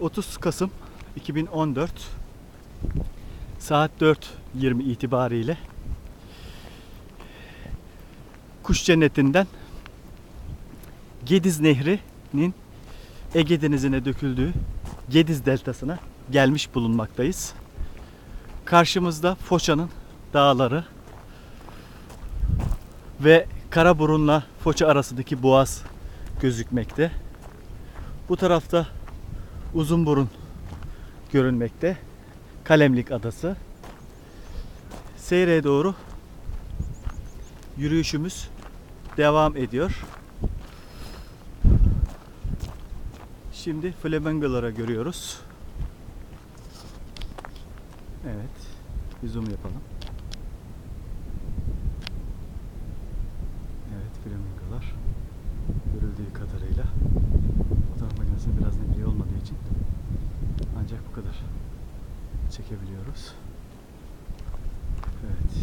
30 Kasım 2014 saat 4.20 itibariyle Kuş Cenneti'nden Gediz Nehri'nin Ege Denizi'ne döküldüğü Gediz Deltası'na gelmiş bulunmaktayız. Karşımızda Foça'nın dağları ve Karaburun'la Foça arasındaki boğaz gözükmekte. Bu tarafta Uzunburun görünmekte. Kalemlik Adası. Seyre'ye doğru yürüyüşümüz devam ediyor. Şimdi flamingolara görüyoruz. Evet. Bir zoom yapalım. kadar çekebiliyoruz. Evet.